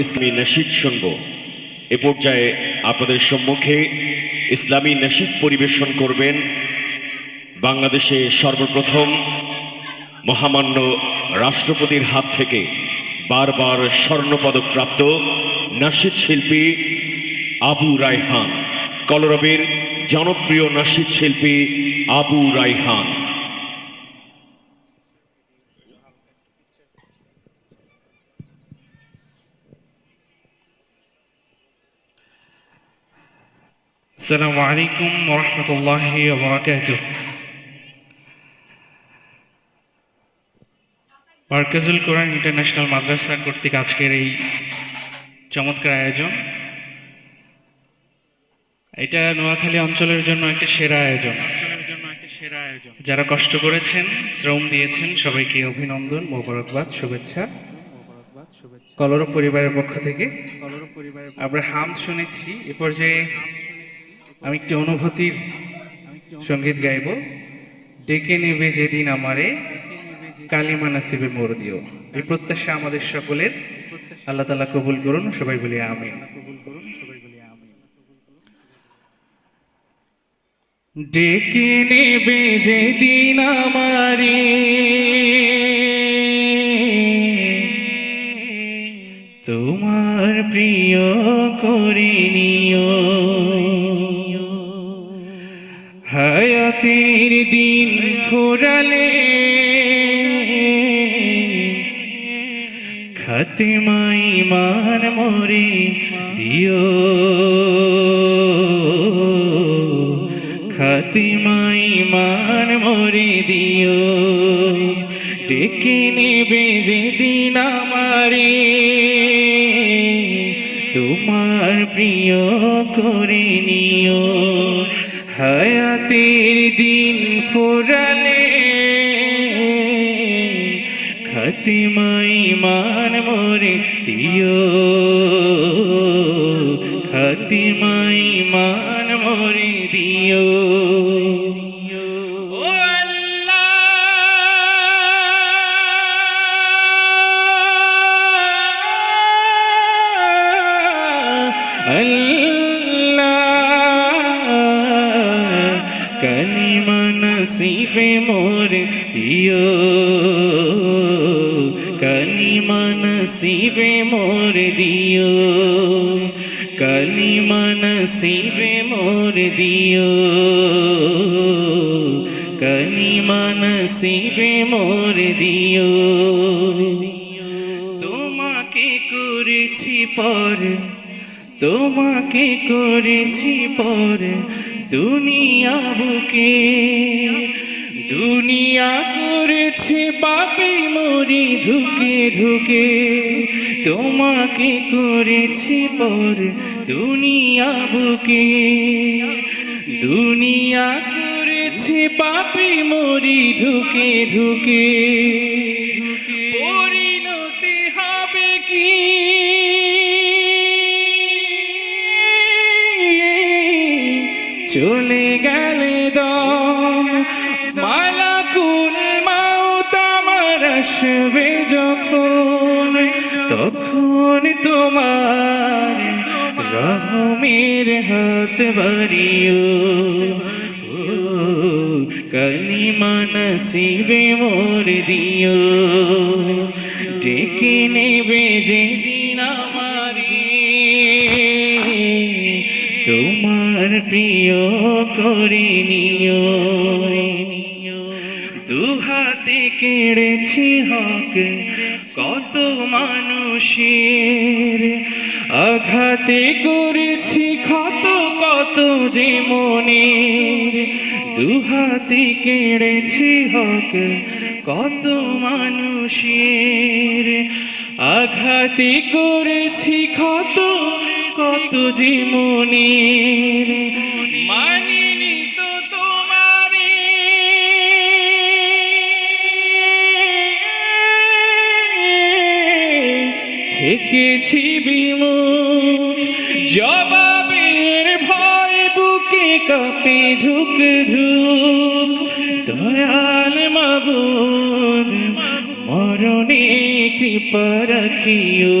ইসলামী নাশিদ শুনব। এ পর্যায়ে আপনাদের সম্মুখে ইসলামী নাশিদ পরিবেশন করবেন বাংলাদেশে সর্বপ্রথম মহামান্য রাষ্ট্রপতির হাত থেকে বারবার স্বর্ণপদক প্রাপ্ত নাশিদ শিল্পী আবু রায়হান, কলরবের জনপ্রিয় নাশিদ শিল্পী আবু রায়হান। السلام عليكم ورحمة الله وبركاته মার্কাজুল কোরআন ইন্টারন্যাশনাল মাদ্রাসা কর্তৃক আজকের এই চমৎকার আয়োজন এটা নোয়াখালী অঞ্চলের জন্য একটা সেরা আয়োজন যারা কষ্ট করেছেন শ্রম দিয়েছেন সবাইকে অভিনন্দন মোবারকবাদ শুভেচ্ছা কলরব পরিবারের পক্ষ থেকে আমরা হাম শুনেছি এ পর্যায়ে আমি একটি অনুভূতির সংগীত গাইব। ডেকে নেবে যেদিন আমারে কালিমা নাসিবে মোর দিও এই প্রত্যাশা আমাদের সকলের। আল্লাহ তালা কবুল করুন, সবাই বলি আমিন। ডেকে নেবে যেদিন আমারে তোমার প্রিয় করে হায়াতের দিন ফুরালে। খাতেমাই মান মরে দিও। খাতিমাই মান মরে দিও। ডেকে নেবে যেদিন আমারে। তোমার প্রিয় করে নিও। হায়াতের দিন ফোরালে খতিমাই মান মোরে দিও। নসিবে মোর দিও কালিমা নসিবে মোর দিও। কালিমা নসিবে মোর দিও। কালিমা নসিবে মোর দিও। তোমাকে করেছি পর, তোমাকে করেছি পর দুনিয়া বুকে দুনিয়া করেছে বাপে মরি ধুকে ধুকে, তোমাকে করেছি পর দুনিয়া বুকে দুনিয়া করেছে বাপে মরি ধুকে ধুকে চলে গেলে দম। মালাকুল মাউত আমার আসবে যখন। তখন তোমার রহমের হাত বাড়িও। কালিমা নসিবে মোর দিও। ডেকে নেবে যেদিন আমারে করে নিও। দুহাতে কেড়েছি হক কত মানুষের। আঘাতে করেছি ক্ষত কত যে মনের। দুহাতে কেড়েছি হক কত মানুষের। আঘাতে করেছি ক্ষত কত যে মনের। থেকেছি বিমুখ জবাবের ভয় বুকে কাঁপে ধুক ধুক। দয়াল মাবুদ মরণে কৃপা রাখিও।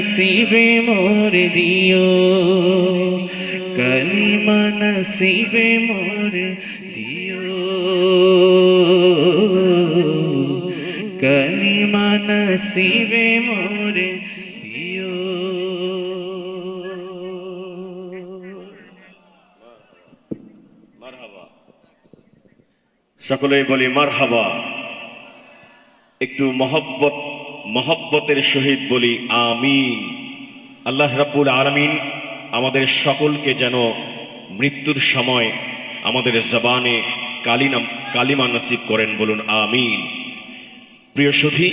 নসিবে মোর দিও কালিমা নসিবে মোর দিও কালিমা নসিবে মোর দিও সকলেই বলি মারহাবা। একটু মহব্বত মহব্বতের শহীদ বলি আমি আল্লাহ রাব্বুল আলমিন আমাদের সকলকে যেন মৃত্যুর সময় আমাদের জবানে কালিনাম কালিমা নসিব করেন বলুন, আমিন। প্রিয় সুধী